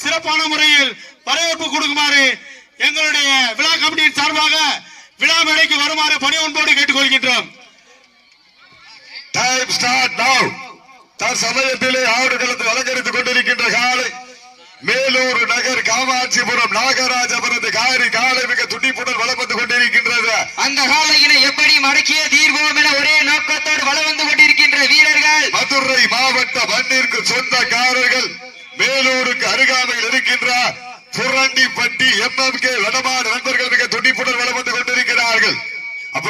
சிறப்பான முறையில் வரவேற்பு கொடுக்குமாறு எங்களுடைய விழா கமிட்டியின் சார்பாக விழா மேடைக்கு வருமாறு பணி ஒன்போடு கேட்டுக்கொள்கின்றோம். டைம் ஸ்டார்ட் நவ் தற்சமயத்திலே ஆடுகளத்தில் அலங்கரித்துக் கொண்டிருக்கின்ற காலை மேலூர் நகர் காமாட்சிபுரம் நாகராஜபுரத்து காரி காலை மிக துடிப்புடன் வலம் வந்து கொண்டிருக்கின்றது. அந்த காலையினை எப்படி மடக்கிய தீர்வோம் என ஒரே நோக்கத்தோடு வலம் வந்து கொண்டிருக்கின்ற வீரர்கள்? மதுரை மாவட்ட மண்ணிற்கு சொந்தக்காரர்கள் மேலூருக்கு அருகாமையில் இருக்கின்ற புரண்டிப்பட்டி எம்எம் கே வடமாடு நண்பர்கள் மிக துடிப்புடன் வளம் வந்து கொண்டிருக்கிறார்கள். அப்ப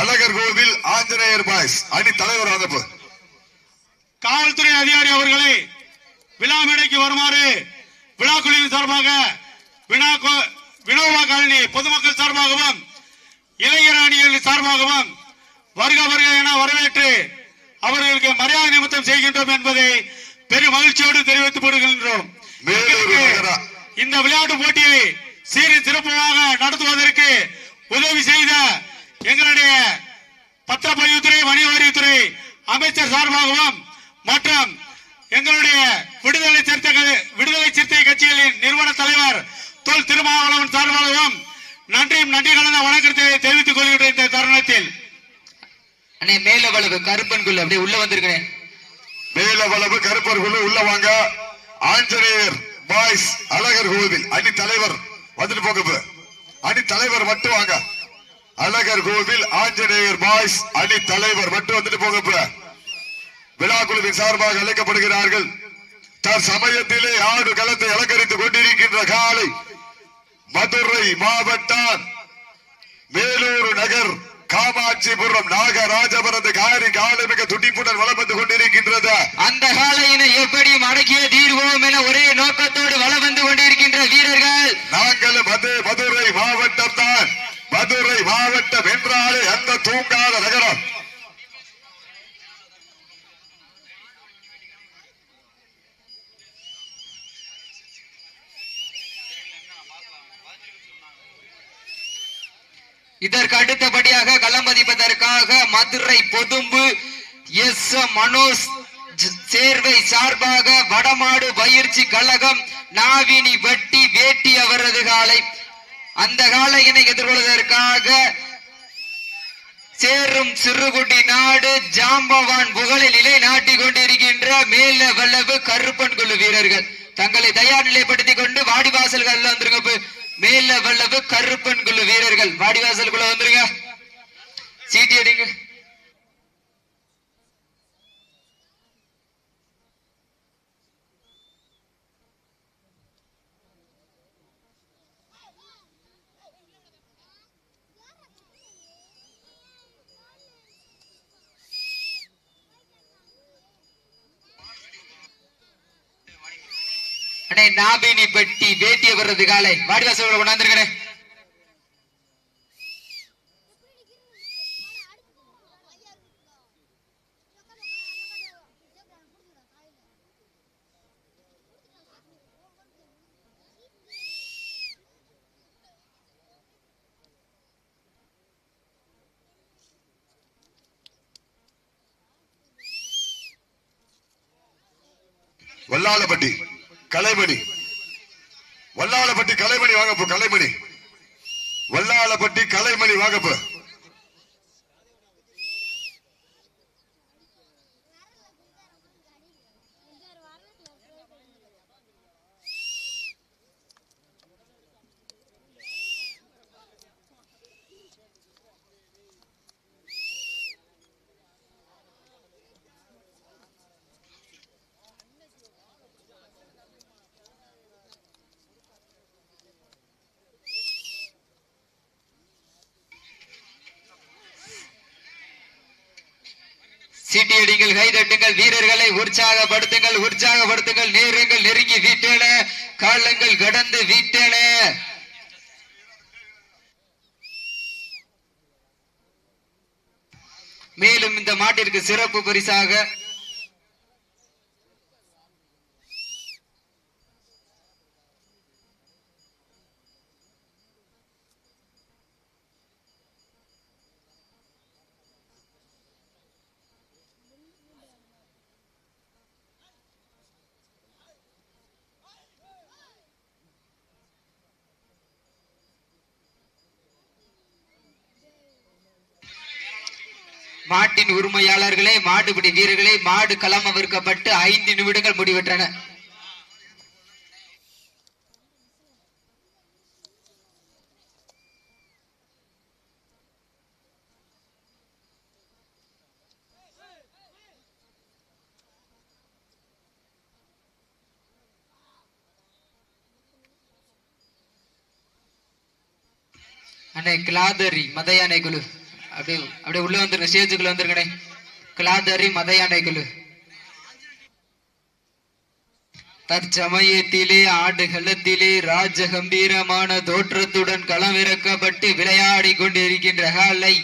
அழகர் கோவில் ஆஞ்சநேயர் பாய்ஸ் அணி தலைவர் வந்தப்போ காவல்துறை அதிகாரி அவர்களை விழா மேடைக்கு வருமாறு விழா குழுவின் சார்பாக வினா வினோபா காலனி பொதுமக்கள் சார்பாகவும் இளைஞர் அணிகள் சார்பாகவும் வருக வருக என வரவேற்று அவர்களுக்கு மரியாதை நிமித்தம் செய்கின்றோம் என்பதை பெரும் மகிழ்ச்சியோடு தெரிவித்துக் கொள்கின்றோம் இந்த விளையாட்டு போட்டியை சீரின் சிறப்பாக நடத்துவதற்கு உதவி செய்த எங்களுடைய பத்திரப்பதிவுத்துறை வணிக வரித்துறை அமைச்சர் சார்பாகவும் மற்றும் எங்களுடைய விடுதலை சிறுத்தை விடுதலை சிறுத்தை கட்சிகளின் நிறுவன தலைவர் தொல் திருமாவளவன் சார்பாகவும் நன்றியும் நன்றி கலந்த வணக்கத்தை தெரிவித்துக் கொள்கின்ற இந்த தருணத்தில். அண்ணே மேல வளவு கருப்பன் குள்ள அப்படியே உள்ள வந்திருக்கேன் மேலவளவு கருப்பர்கள் உள்ள வாங்க. ஆஞ்சநேயர் பாய்ஸ் அழகர் கோவில் அணி தலைவர் வந்துட்டு போங்க அணி தலைவர் மட்டும் வாங்க. அழகர் கோவில் ஆஞ்சநேயர் பாய்ஸ் அணி தலைவர் மட்டும் வந்துட்டு போங்க விழா குழுவின் சார்பாக அழைக்கப்படுகிறார்கள். தற்சமயத்திலே ஆடு களத்தை அலங்கரித்துக் கொண்டிருக்கின்ற காலை மதுரை மாவட்டம் மேலூர் நகர் காமாட்சிபுரம் நாகராஜபுரத்து காரி காலை மிக துடிப்புடன் வலம் வந்து கொண்டிருக்கின்றது. அந்த காலையினை எப்படி மடக்கிய தீர்வோம் என ஒரே நோக்கத்தோடு வந்து கொண்டிருக்கின்ற வீரர்கள். நாங்களும் அதே மதுரை மாவட்டம் தான் மதுரை மாவட்டம் என்றாலே அந்த தூங்காத நகரம். இதற்கு சார்பாக மதுரை பொதும்பு எஸ் மனோஜ் சேர்வை சார்பாக வடமாடு பயிற்சி கழகம் நாவினி வட்டி வேட்டி அவரது காலை. அந்த காலையினை எதிர்கொள்வதற்காக சேரும் சிறுகுடி நாடு ஜாம்பவான் புகழில் நிலை நாட்டிக் கொண்டிருக்கின்ற மேல வல்லவு கருப்பன் குழு வீரர்கள். தங்களை தயார் நிலைப்படுத்திக் கொண்டு வாடிவாசல்கள் வந்துருங்க. மேல வல்லவு கருப்பன் குழு வீரர்கள். வாடிவாசல் வாடிவாசலுக்குள்ள வந்துருங்க. சீட்டி அடிங்க. அண்ணே நாபினி பெட்டி வேட்டிய வர்றது காலை வாடிவாசல் கொண்டாந்துருக்கிறேன் வல்லாளப்பட்டி கலைமணி. வல்லாளப்பட்டி கலைமணி வாங்கப்போ கலைமணி. வல்லாளப்பட்டி கலைமணி வாங்கப்போ. சீட்டியடிங்கள் கைதட்டுங்கள் வீரர்களை உற்சாகப்படுத்துங்கள் உற்சாகப்படுத்துங்கள். நேருங்கள் நெருங்கி வீட்டேன காலங்கள் கடந்து வீட்டேன. மேலும் இந்த மாட்டிற்கு சிறப்பு பரிசாக மாட்டின் உரிமையாளர்களே மாடுபிடி வீரர்களே மாடு களம் அவிர்க்கப்பட்டு ஐந்து நிமிடங்கள் முடிவெற்றன. அன்னை கிளாதரி மதையானை குழு. அப்படியே அப்படியே உள்ள வந்துருங்க ஸ்டேஜுக்குள்ள வந்துருங்கடே கிளாதரி மத குழு தற்சமயத்திலே ஆடுகளத்திலே ராஜ கம்பீரமான தோற்றத்துடன் களமிறக்கப்பட்டு விளையாடி கொண்டிருக்கின்ற காலை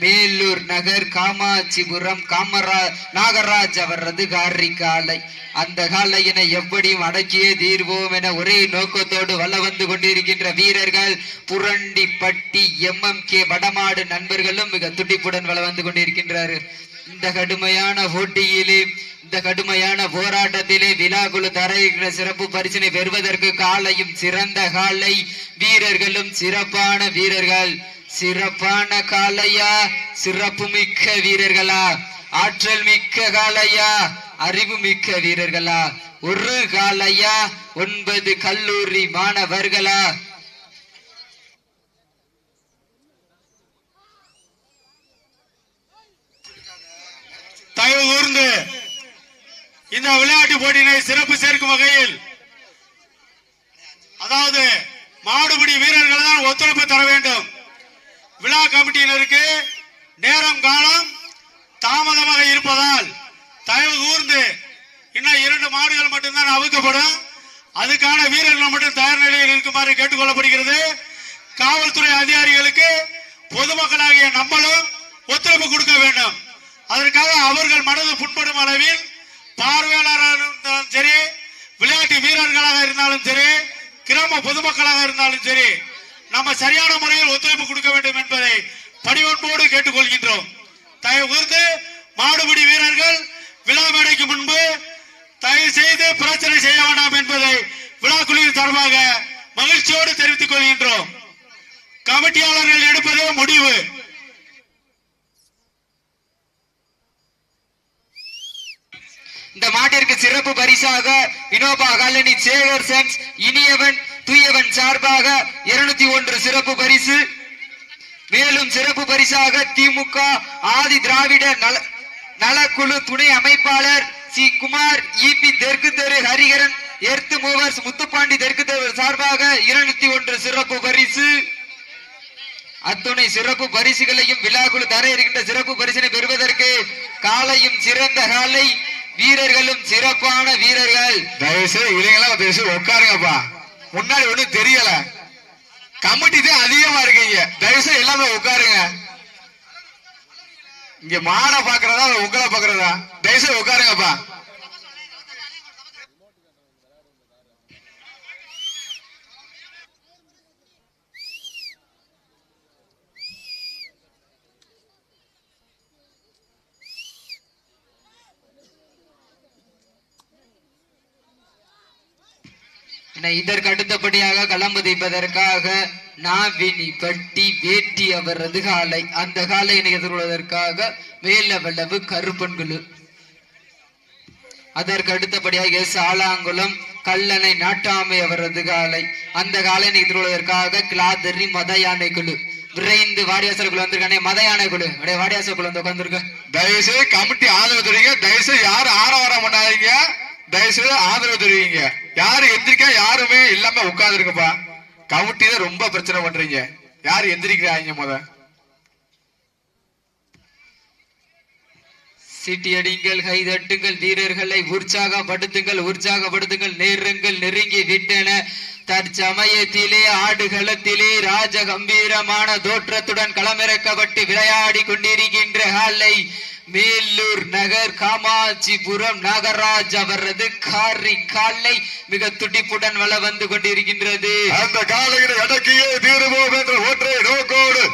மேலூர் நகர் காமாட்சிபுரம் காமரா நாகராஜ் அவரது காரி காலை. அந்த காலையினை எப்படியும் அடக்கியே தீர்வோம் என ஒரே நோக்கத்தோடு வல்ல வந்து கொண்டிருக்கின்ற வீரர்கள் புரண்டிப்பட்டி எம் கே வடமாடு நண்பர்களும் மிக துடிப்புடன் வல வந்து கொண்டிருக்கின்றார்கள். இந்த கடுமையான போட்டியிலே இந்த கடுமையான போராட்டத்திலே விழாக்குழு தரைகிற சிறப்பு பரிசினை பெறுவதற்கு காலையும் சிறந்த காலை. வீரர்களும் சிறப்பான வீரர்கள். சிறப்பான காலையா சிறப்பு மிக்க வீரர்களா ஆற்றல் மிக்க காலையா அறிவு மிக்க வீரர்களா ஒரு காலையா ஒன்பது கல்லூரி மாணவர்களா. தயவு கூர்ந்து இந்த விளையாட்டு போட்டியினை சிறப்பு சேர்க்கும் வகையில் அதாவது மாடுபிடி வீரர்கள் தான் ஒத்துழைப்பு தர வேண்டும். விழா கமிட்டியினருக்கு நேரம் காலம் தாமதமாக இருப்பதால் தயவு கூர்ந்து இன்னும் இரண்டு மாடுகள் மட்டும்தான் அவுக்கப்படும் அதுக்கான வீரர்கள் மட்டும் தயார் நிலையில் இருக்குமாறு கேட்டுக்கொள்ளப்படுகிறது. காவல்துறை அதிகாரிகளுக்கு பொதுமக்களாகிய நம்மளும் ஒத்துழைப்பு கொடுக்க வேண்டும். அதற்காக அவர்கள் மனது புண்படும் அளவில் பார்வையாளராக இருந்தாலும் சரி விளையாட்டு வீரர்களாக இருந்தாலும் சரி கிராம பொதுமக்களாக இருந்தாலும் சரி நம்ம சரியான முறையில் ஒத்துழைப்பு கொடுக்க வேண்டும் என்பதை பணிவன்போடு கேட்டுக்கொள்கின்றோம். தயவு கூர்ந்து மாடுபிடி வீரர்கள் விழா மேடைக்கு முன்பு தயவு செய்து பிரச்சனை செய்ய வேண்டாம் என்பதை விழா குழுவின் சார்பாக மகிழ்ச்சியோடு தெரிவித்துக் கொள்கின்றோம். கமிட்டியாளர்கள் எடுப்பதே முடிவு. இந்த மாட்டிற்கு சிறப்பு பரிசாக வினோபா காலனி சேகர் சென்ஸ் இனியவன் தூயவன் சார்பாக இருநூத்தி ஒன்று சிறப்பு பரிசு. மேலும் சிறப்பு பரிசாக திமுக ஆதி திராவிட நல நலக்குழு துணை அமைப்பாளர் சி. குமார் இபி தெற்கு தெரு ஹரிகரன் எர்த்து மூவர்ஸ் முத்துப்பாண்டி தெற்கு தெரு சார்பாக இருநூத்தி ஒன்று சிறப்பு பரிசு. அத்துணை சிறப்பு பரிசுகளையும் விழாக்குழு தர இருக்கின்ற சிறப்பு பரிசினை பெறுவதற்கு காலையும் சிறந்த காலை வீரர்களும் சிறப்பான வீரர்கள். தயவுசெய்து இளைஞர்களா தயவுசெய்து உட்காருங்கப்பா. முன்னாடி ஒண்ணும் தெரியல. கமிட்டி தான் அதிகமா இருக்கீங்க. தயவுசெய்து எல்லாமே உட்காருங்க. இங்க மாடை பாக்குறதா உங்களை பாக்குறதா தயவுசெய்து உட்காருங்கப்பா. இதற்கு அடுத்தபடியாக களம்பதிப்பதற்காக நாவினி பட்டி வேட்டி அவரது காலை. அந்த காலையினை எதிர்கொள்வதற்காக மேலவளவு கருப்பன்குழு. அதற்கு அடுத்தபடியாக சாலாங்குளம் கல்லணை நாட்டாமை அவரது காலை. அந்த காலையினை எதிர்கொள்வதற்காக கிளாதரி மத யானை குழு. விரைந்து வாடியாசல் குழு வந்திருக்கானே மத யானை குழு. அப்படியே வாடியாசல் குழு வந்து உட்காந்துருக்க தயவுசெய்து கமிட்டி ஆதரவு தெரிவிங்க. தயவுசெய்து யாரும் ஆரவாரம் பண்ணாதீங்க. தயவுசெய்து ஆதரவு தெரிவிங்க. யாரும் எந்திரிக்கா யாருமே இல்லாம உட்கார்ந்துருங்கப்பா. கமிட்டி தான் ரொம்ப பிரச்சனை பண்றீங்க. யாரு எந்திரிக்கிறாங்க முத? சிட்டியடிங்கள் கைதட்டுங்கள் வீரர்களை உற்சாகப்படுத்துங்கள் உற்சாகப்படுத்துங்கள் நேரங்கள் நெருங்கி விட்டன. தற்சமயத்திலே ஆடுகளத்திலே ராஜ கம்பீரமான தோற்றத்துடன் களமிறக்கப்பட்டு விளையாடி கொண்டிருக்கின்ற காலை மேலூர் நகர் காமாட்சிபுரம் நாகராஜ் அவரது காரி காலை மிக துடிப்புடன் வள வந்து கொண்டிருக்கின்றது. அந்த காலையில் அடக்கியே தீருவோம் என்ற ஒற்றை நோக்கோடு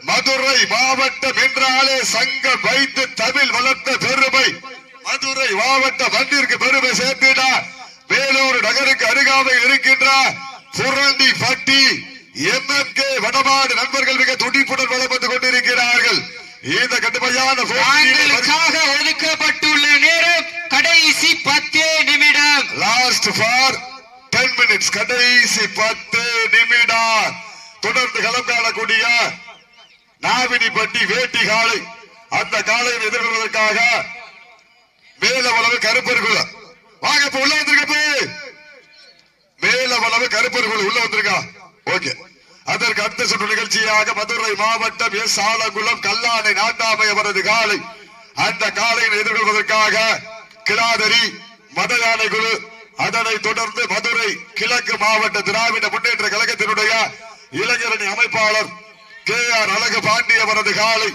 மதுரை மாவட்டம் என்றாலே சங்கம் வைத்து தமிழ் வளர்த்த பெருமை. மதுரை மாவட்ட மண்ணிற்கு பெருமை சேர்த்துடா. வேலூர் நகருக்கு அருகாமை இருக்கின்ற. புரண்டி பட்டி எம்எம்கே வடமாடு நண்பர்கள் மிக துடிப்புடன் வளம் வந்து கொண்டிருக்கிறார்கள். இந்த கடுமையான தாங்களுக்காக ஒதுக்கப்பட்டுள்ள நேரம் கடைசி பத்தே நிமிடம். லாஸ்ட் ஃபார் டென் மினிட்ஸ் கடைசி பத்து நிமிடம். தொடர்ந்து களம் காணக்கூடிய நாவினிப்பட்டி வேட்டி காலை அந்த காலையை எதிர்கொள்வதற்காக மேலவளவு கருப்பர்கள் வாங்க இப்ப உள்ள வந்திருக்க போய். மேலவளவு கருப்பர்கள் உள்ள வந்திருக்கா? ஓகே. அதற்கு அடுத்த சுற்று நிகழ்ச்சியாக மதுரை மாவட்டம் எஸ். ஆலங்குளம் கல்லானை நாட்டாமை அவரது காலை. அந்த காலையை எதிர்கொள்வதற்காக கிளாதரி மத யானை குழு அதனைத் தொடர்ந்து மதுரை கிழக்கு மாவட்ட திராவிட முன்னேற்ற கழகத்தினுடைய இளைஞரணி அமைப்பாளர் கே. ஆர். அழகு பாண்டி அவரது காலை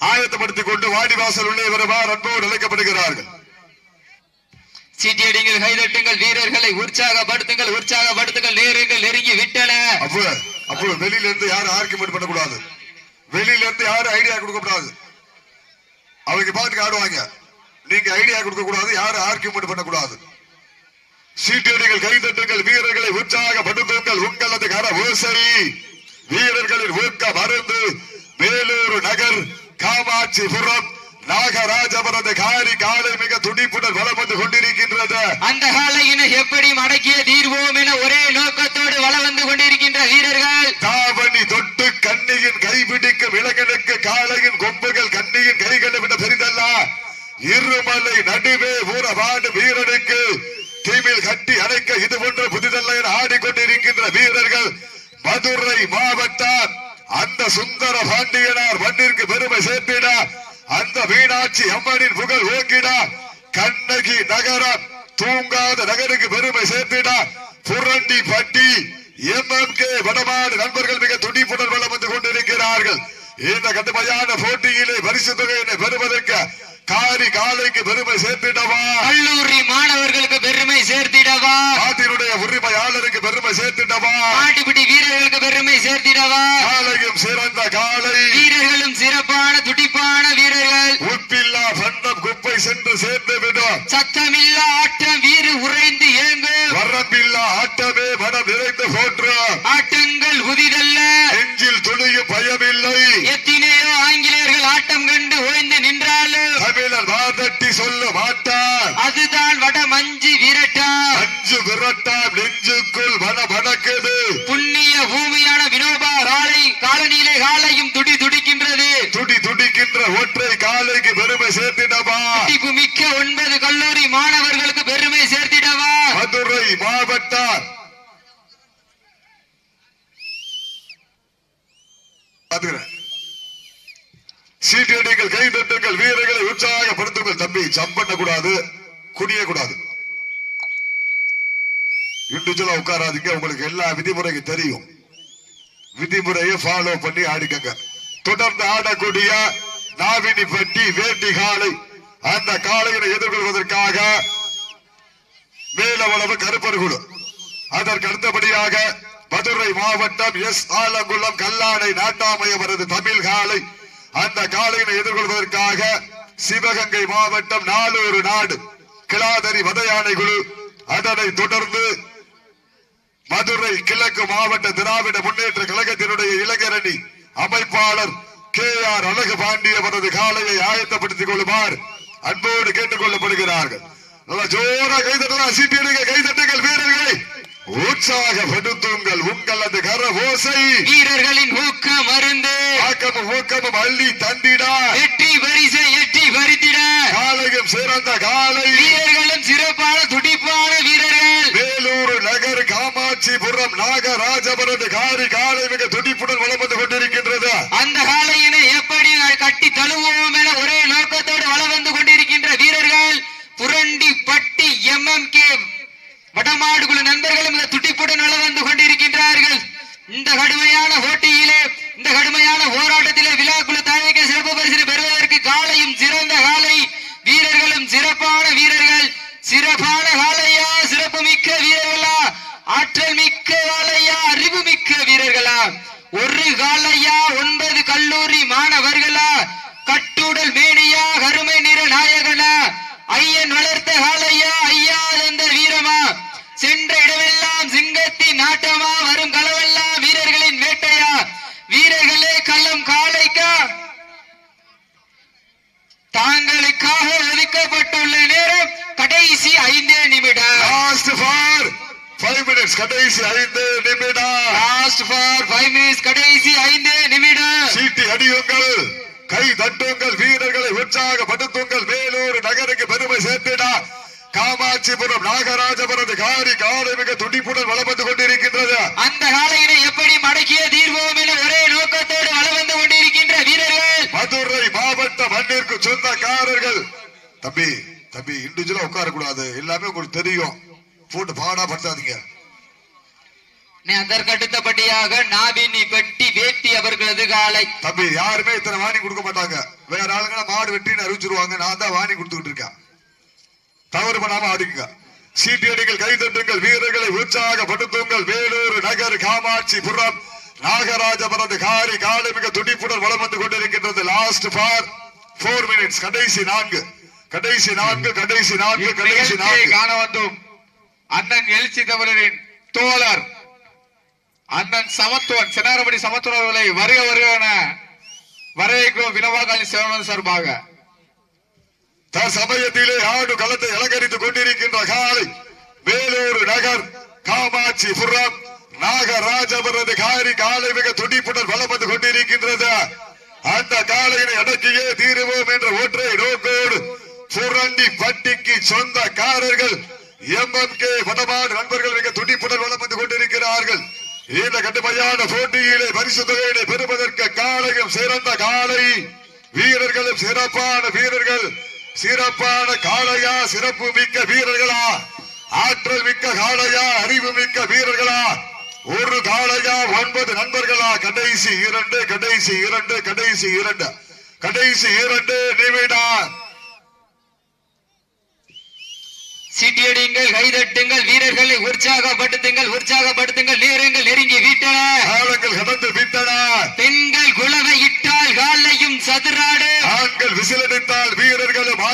ஆயத்தப்படுத்திக் கொண்டு வாடிவாசல் உள்ளே வருமாறு அன்போடு அழைக்கப்படுகிறார்கள். சீட்டியடிங்கள் கைதட்டுங்கள் வீரர்களை உற்சாகப்படுத்துங்கள் உற்சாகப்படுத்துங்கள் நேருங்கள் நெருங்கி விட்டன. அப்போ அப்போ வெளியில இருந்து யாரும் ஆர்குமெண்ட் பண்ணக்கூடாது. வெளியில இருந்து யாரும் ஐடியா கொடுக்கக்கூடாது அவங்க பாட்டுக்கு ஆடுவாங்க நீங்க ஐடியா கொடுக்க கூடாது யாரும் ஆர்குமெண்ட் பண்ணக்கூடாது. சீட்டியடிகள் கைதட்டுங்கள் வீரர்களை உற்சாகப்படுத்துங்கள். உங்களது கர ஓசை வீரர்களின் ஊக்க மருந்து வேலூர் நகர் காமாட்சிபுரம் நாகராஜபுரது காரி காலை மிக துடிப்புடன் வலம் வந்து கொண்டிருக்கின்றது. அந்த காலையினை எப்படி மடக்கிய தீர்வோம் என ஒரே நோக்கத்தோடு வள வந்து கொண்டிருக்கின்ற வீரர்கள்? தாவணி தொட்டு கண்ணியின் கைபிடிக்கும் இளைஞனுக்கு காளையின் கொம்புகள் கண்ணியின் கைகளை விட பெரிதல்ல. இருமலை நடுவே ஊரபாடு வீரனுக்கு தீமில் கட்டி அணைக்க இது போன்ற புதிதல்ல என ஆடிக்கொண்டிருக்கின்ற வீரர்கள் மதுரை மாவட்டம். அந்த சுந்தர பாண்டியனார் மண்ணிற்கு பெருமை சேர்த்திட அந்த மீனாட்சி அம்மனின் புகழ் ஓங்கிட. கண்ணகி நகரம் தூங்காத நகருக்கு பெருமை சேர்த்திட. புரண்டி பட்டி எம்எம்கே வடமாடு நண்பர்கள் மிக துடிப்புடன் வளம் வந்து கொண்டிருக்கிறார்கள். இந்த கடுமையான போட்டியிலே பரிசு தொகையினை பெறுவதற்கு காரி காலைக்கு பெருமை சேர்த்திடவா? கல்லூரி மாணவர்களுக்கு பெருமை சேர்த்திடவா? நாட்டினுடைய உரிமையாளருக்கு பெருமை சேர்த்திடவா? மாட்டுப்பிடி வீரர்களுக்கு பெருமை சேர்த்திடவா? காலையும் சிறந்த காலை. வீரர்களும் சிறப்பான துடிப்பான நிறைந்து போற்றும் ஆட்டங்கள் புதிதல்ல நெஞ்சில் துளியும் பயமில்லை. எத்தனையோ ஆங்கிலேயர்கள் ஆட்டம் கண்டு ஓய்ந்து நின்றாலும் தமிழர் வாதட்டி சொல்ல மாட்டார் அதுதான் வட மஞ்சு விரட்டா. அஞ்சு விரட்டாம் நெஞ்சுக்குள் மன மணக்குது புண்ணிய பூமியான வினோபா காலை காலனியிலே காலையும் துடி துடிக்கின்றது. துடி துடிக்கின்ற ஒற்றை காலைக்கு பெருமை சேர்த்திடவா? மிக்க ஒன்பது கல்லூரி மாணவர்களுக்கு பெருமை சேர்த்திடவா? மதுரை மாவட்டம் பாத்துக்கிறேன். சீட்டடிகள் கை தட்டுங்கள் வீரர்களை உற்சாகப்படுத்துங்கள் தம்பி ஜம்ப் பண்ண கூடாது குனிய கூடாது இண்டிவிஜுவலா உட்காராதீங்க உங்களுக்கு எல்லா விதிமுறையும் தெரியும். விதிமுறையை ஃபாலோ பண்ணி ஆடிக்கங்க. தொடர்ந்து ஆடக்கூடிய நாவினி பட்டி வேட்டி காலை அந்த காலையினை எதிர்கொள்வதற்காக மேலவளவு கருப்பர்குழு அதற்கு அடுத்தபடியாக மதுரை மாவட்டம் எஸ் ஆலங்குளம் கல்லாடை நாட்டாமை அவரது தமிழ் காலை அந்த காலையினை எதிர்கொள்வதற்காக சிவகங்கை மாவட்டம் நாலூர் நாடு. கிளாதரி வதையானை குழு. அதனை தொடர்ந்து மதுரை கிழக்கு மாவட்ட திராவிட முன்னேற்ற கழகத்தினுடைய இளைஞரணி அமைப்பாளர் கே ஆர் அழகு பாண்டிய அவரது காலையை ஆயத்தப்படுத்திக் கொள்ளுமாறு அன்போடு கேட்டுக் கொள்ளப்படுகிறார்கள். நல்லா ஜோரா கைதட்டலாம் சீட்டியடிங்க கைதட்டுங்கள் வீரர்களை. உற்சாகப்படுத்துங்கள் உங்களது கர ஓசை வீரர்களின் ஊக்க மருந்து. ஆக்கமும் ஊக்கமும் அள்ளி தந்திடா. எட்டி வரிசை எட்டி வரித்திட காலையும் சிறந்த காலை. வீரர்களும் சிறப்பான துடிப்பான வீரர்கள். வேலூர் நகர் காமாட்சிபுரம் நாகராஜபுரம் காரி காலை மிக துடிப்புடன் வளம் வந்து கொண்டிருக்கின்றது. அந்த காலையினை எப்படி கட்டி தழுவோம் என ஒரே நோக்கத்தோடு வள வந்து கொண்டிருக்கின்ற வீரர்கள் புரண்டி பட்டி எம்எம் கே வடமாடு குழு நண்பர்களும் இந்த துடிப்புடன் வள வந்து கொண்டிருக்கின்றார்கள். இந்த கடுமையான போட்டியிலே இந்த கடுமையான போராட்டத்திலே விழாக்குழு தாயக சிறப்பு பரிசு பெறுவதற்கு காலையும் சிறந்த காலை வீரர்களும் சிறப்பான வீரர்கள். சிறப்பான காலையா சிறப்பு மிக்க வீரர்களா ஆற்றல் மிக்க காலையா அறிவு மிக்க வீரர்களா. ஒரு காலையா ஒன்பது கல்லூரி மாணவர்களா. கட்டுடல் மேனியா கருமை நிற நாயகனா. ஐயன் வளர்த்த காலையா சென்ற இடமெல்லாம் சிங்கத்தின் ஆட்டமா வரும் களவெல்லாம் வீரர்களின் வேட்டையா? வீரர்களே களம் காலைக்கா தாங்களுக்காக ஒதுக்கப்பட்டுள்ள நேரம் கடைசி ஐந்தே நிமிடம். லாஸ்ட் ஃபார் மினிட்ஸ் கடைசி ஐந்து நிமிடம். லாஸ்ட் ஃபார் ஃபைவ் மினிட்ஸ் கடைசி ஐந்து நிமிடம். சீட்டி அடியுங்கள் கை தட்டுங்கள் வீரர்களை உற்சாகப்படுத்துங்கள் வேலூர் நகருக்கு பெருமை சேர்த்திடா. காமாட்சிபுரம் நாகராஜபுரம் காரி காலை மிக துடிப்புடன் வளம் வந்து கொண்டிருக்கின்றது. அந்த காலையினை எப்படி மடக்கிய தீர்வோம் என ஒரே நோக்கத்தோடு வலம் வந்து கொண்டிருக்கின்ற வீரர்கள்? மதுரை மாவட்ட மண்ணிற்கு சொந்தக்காரர்கள். தம்பி தம்பி இண்டிவிஜுவலா உட்கார கூடாது எல்லாமே உங்களுக்கு தெரியும். போட்டு பாடா படுத்தாதீங்க. அதற்கு அடுத்தபடியாக நாபினி பெட்டி வேட்டி அவர்களது காலை. தம்பி யாருமே இத்தனை வாணி கொடுக்க மாட்டாங்க. வேற ஆளுங்க மாடு வெட்டின்னு அறிவிச்சிருவாங்க. நான் தான் வாணி கொடுத்துக்கிட்டு இருக்கேன். தவறு பண்ணாம ஆடுங்க சீட்டியடிகள் கைதட்டுங்கள் வீரர்களை உற்சாகப்படுத்துங்கள். வேலூர் நகர் காமாட்சி புறம் நாகராஜபுரம் காரி காலை மிக துடிப்புடன் வளம் வந்து கொண்டிருக்கின்றது. லாஸ்ட் ஃபார் போர் மினிட்ஸ் கடைசி நான்கு. கடைசி நான்கு கடைசி நான்கு கடைசி நான்கு. காண வந்தோம். அண்ணன் எழுச்சி தமிழரின் தோழர் அண்ணன் சமத்துவன் சின்னாரபடி சமத்துவன் அவர்களை வருக வருக என வரவேற்கிறோம் வினவாகாலி சிவனன் சார்பாக. தற்சமயத்திலே ஆடு களத்தை அலங்கரித்துக் கொண்டிருக்கின்ற காலை வேலூர் நகர் காமாட்சி புறம் நாகராஜபுரது காரி காலை மிக துடிப்புடன் பலம் வந்து கொண்டிருக்கின்றது. அந்த காலையினை அடக்கியே தீருவோம் என்ற ஒற்றை நோக்கோடு சுரண்டி பட்டிக்கு சொந்தக்காரர்கள் எம்எம் கே வடமாடு நண்பர்கள் மிக துடிப்புடன் வளம் வந்து கொண்டிருக்கிறார்கள். இந்த கடுமையான போட்டியிலே பரிசு தொகையினை பெறுவதற்கு காலையும் சிறந்த காலை வீரர்களும் சிறப்பான வீரர்கள். சிறப்பான காளையா சிறப்பு மிக்க வீரர்களா? ஆற்றல் மிக்க காளையா அறிவு மிக்க வீரர்களா? ஒரு காளையா ஒன்பது நண்பர்களா? கடைசி இரண்டு கடைசி இரண்டு கடைசி இரண்டு. கடைசி இரண்டு நிமிடம். சீட்டியடிங்கள் கைதட்டுங்கள் வீரர்களை உற்சாகப்படுத்துங்கள் உற்சாகப்படுத்துங்கள் நேரங்கள் நெருங்கி விட்டன. காலங்கள் கடந்து விட்டன. பெண்கள் குலவை இட்டால் காலையும் சதுராடு. ஆண்கள் விசிலடித்தால் வீரர்களும்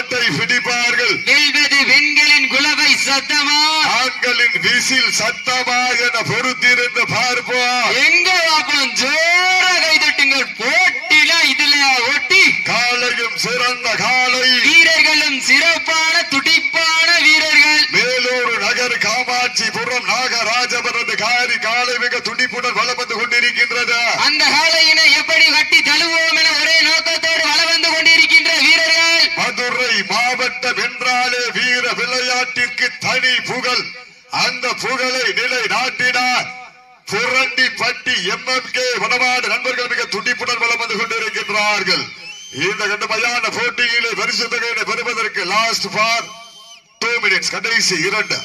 ஆட்டை பிடிப்பார்கள் வெல்வது பெண்களின் குலவை சத்தமா? ஆண்களின் விசில் சத்தமா என பொறுத்திருந்து பார்ப்போம். எங்க பாப்போம் ஜோர கைதட்டுங்கள். போட்டில இதுல ஒட்டி. காலையும் சிறந்த காலை வீரர்களும் சிறப்பான துடிப்பான வீரர்கள். வேலூர் நகர் காமாட்சிபுரம் நாகராஜபுரம் காரி காலை மிக துடிப்புடன் வலம் வந்து கொண்டிருக்கின்றது அந்த காலையினை எப்படி கட்டி தழுவோம் என ஒரே நோக்கத்தோடு வலம் வந்து கொண்டிருக்கின்ற வீரர்கள் மதுரை மாவட்டம் என்றாலே வீர விளையாட்டிற்கு தனி புகழ். அந்த புகழை நிலை நாட்டினார் புரண்டி பட்டி எம்எம்கே வடமாடு நண்பர்கள் மிக துடிப்புடன் வளம் வந்து கொண்டிருக்கின்றார்கள். இந்த கடுமையான போட்டியிலே பரிசு தொகையினை பெறுவதற்கு லாஸ்ட் ஃபார் டூ மினிட்ஸ் கடைசி இரண்டு.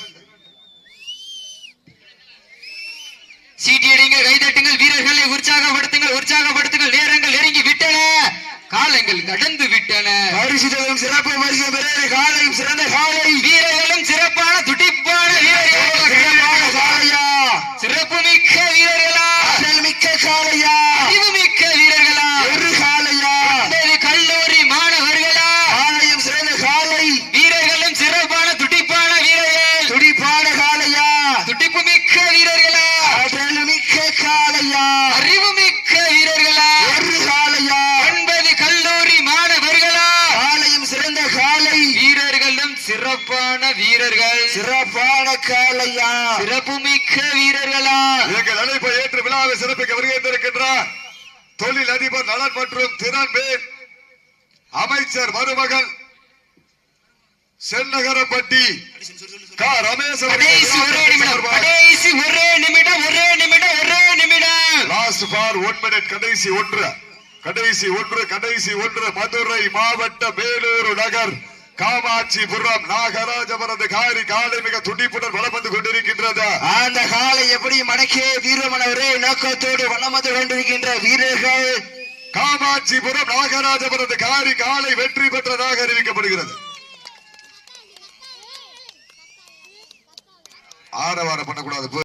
சீட்டியடிங்கள் கைதட்டுங்கள் வீரர்களை உற்சாகப்படுத்துங்கள் உற்சாகப்படுத்துங்கள் நேரங்கள் நெருங்கி விட்டன. காலங்கள் கடந்து விட்டன. பரிசுத்தலும் சிறப்பு பரிசு பெரிய காலையும் சிறந்த காலை. வீரர்களும் சிறப்பான துடிப்பான வீரர்கள் சிறப்பு மிக்க வீரர்களா? மிக்க காலையா அறிவு மிக்க வீரர்களா ஒரு காலையா ஒன்பது கல்லூரி மாணவர்களா காலையும் சிறந்த காலை வீரர்களும் சிறப்பான துடிப்பான வீரர்கள் துடிப்பான காலையா துடிப்பு மிக்க வீரர்களா ஆற்றல் மிக்க காலையா அறிவு மிக்க வீரர்களா ஒரு காலையா ஒன்பது கல்லூரி மாணவர்களா காலையும் சிறந்த காலை வீரர்களும் சிறப்பான வீரர்கள் சிறப்பான காலையா சிறப்பு மிக்க வீரர்களா? எங்கள் அழைப்பை ஏற்று விழாவை சிறப்பிக்க வருகின்றிருக்கின்றார் தொழில் அதிபர் நலன் மற்றும் திறன் பேர் அமைச்சர் மருமகன் சென்னகரப்பட்டி கா. ரமேஷ் கடைசி ஒரே நிமிடம் கடைசி ஒரே நிமிடம் ஒரே நிமிடம் ஒரே நிமிடம். லாஸ்ட் ஃபார் ஒன் மினிட் கடைசி ஒன்று கடைசி ஒன்று கடைசி ஒன்று மதுரை மாவட்ட வேலூர் நகர். காமாட்சிபுரம் நாகராஜபுரது காரி காலை மிக துடிப்புடன் வலம் வந்து கொண்டிருக்கின்றது. அந்த காலை எப்படி மடக்கே வீரமன ஒரே நோக்கத்தோடு வளம் வந்து கொண்டிருக்கின்ற வீரர்கள்? காமாட்சிபுரம் நாகராஜபுரது காரி காலை வெற்றி பெற்றதாக அறிவிக்கப்படுகிறது. ஆரவாரம் பண்ணக்கூடாது